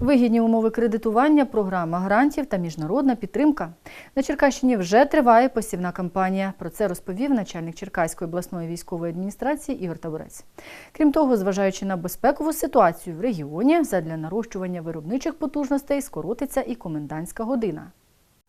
Вигідні умови кредитування, програма грантів та міжнародна підтримка. На Черкащині вже триває посівна кампанія. Про це розповів начальник Черкаської обласної військової адміністрації Ігор Табурець. Крім того, зважаючи на безпекову ситуацію в регіоні, задля нарощування виробничих потужностей скоротиться і комендантська година.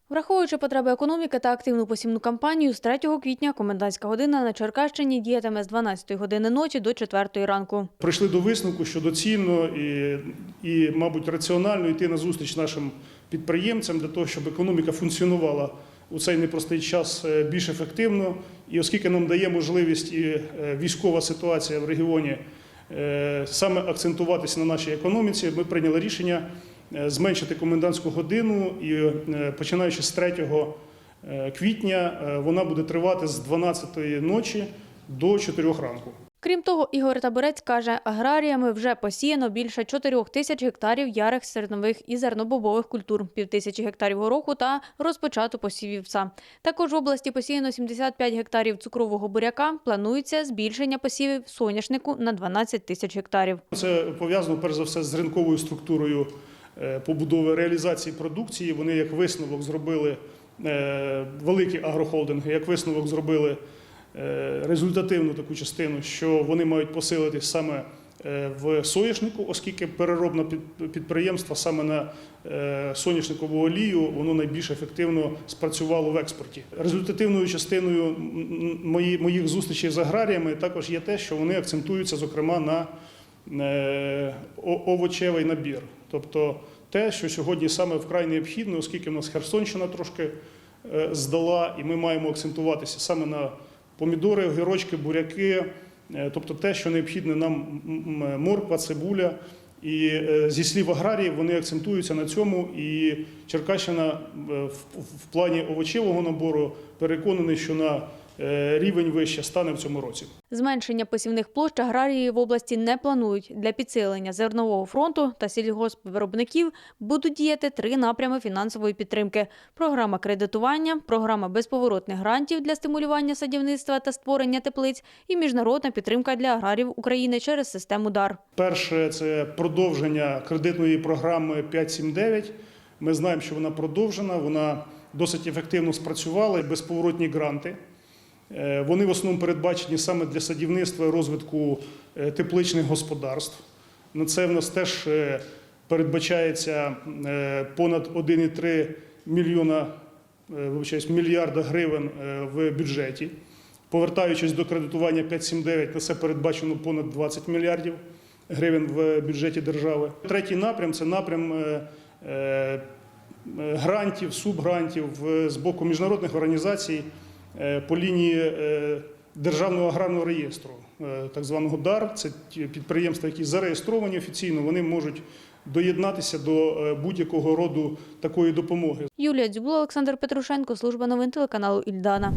Враховуючи потреби економіки та активну посівну кампанію, з 3 квітня комендантська година на Черкащині діятиме з 12 години ночі до 4 ранку. прийшли до висновку, що доцільно і, і, мабуть, раціонально йти на зустріч нашим підприємцям для того, щоб економіка функціонувала у цей непростий час е, більш ефективно. І оскільки нам дає можливість і е, військова ситуація в регіоні е, саме акцентуватися на нашій економіці, ми прийняли рішення зменшити комендантську годину і е, починаючи з 3 е, квітня е, вона буде тривати з 12 ночі до 4 ранку. Крім того, Ігор Таборець каже, аграріями вже посіяно більше 4 тисяч гектарів ярих зернових і зернобобових культур, півтисячі гектарів гороху та розпочато посів вівса. Також в області посіяно 75 гектарів цукрового буряка. Планується збільшення посівів соняшнику на 12 тисяч гектарів. Це пов'язано перш за все з ринковою структурою е, побудови реалізації продукції. Вони як висновок зробили е, великі агрохолдинги, як висновок зробили е, результативну таку частину, що вони мають посилитись саме е, в соняшнику, оскільки переробне підприємство саме на е, соняшникову олію воно найбільш ефективно спрацювало в експорті. Результативною частиною моїх зустрічей з аграріями також є те, що вони акцентуються зокрема на е, овочевий набір. Тобто те, що сьогодні саме вкрай необхідно, оскільки в нас Херсонщина трошки е, здала, і ми маємо акцентуватися саме на помідори, огірочки, буряки, е, тобто те, що необхідне нам морква, цибуля. І е, зі слів аграріїв вони акцентуються на цьому. І Черкащина е, в, плані овочевого набору переконаний, що на е, рівень вище стане в цьому році. Зменшення посівних площ аграрії в області не планують. Для підсилення зернового фронту та сільгоспвиробників будуть діяти три напрями фінансової підтримки: програма кредитування, програма безповоротних грантів для стимулювання садівництва та створення теплиць і міжнародна підтримка для аграрів України через систему ДАР. Перше це продовження кредитної програми 579. Ми знаємо, що вона продовжена, вона досить ефективно спрацювала. Безповоротні гранти. Е, Вони в основному передбачені саме для садівництва і розвитку е, тепличних господарств. На це в нас теж е, передбачається понад 1,3 мільйона вибачаюсь, мільярда гривень в бюджеті. Повертаючись до кредитування 579, на це передбачено понад 20 мільярдів гривень в бюджеті держави. Третій напрям це напрям грантів, субгрантів з боку міжнародних організацій по лінії е, Державного аграрного реєстру, е, так званого ДАР. Це ті підприємства, які зареєстровані офіційно, вони можуть доєднатися до е, будь-якого роду такої допомоги. Юлія Дзюбло, Олександр Петрушенко, служба новин телеканалу Ільдана.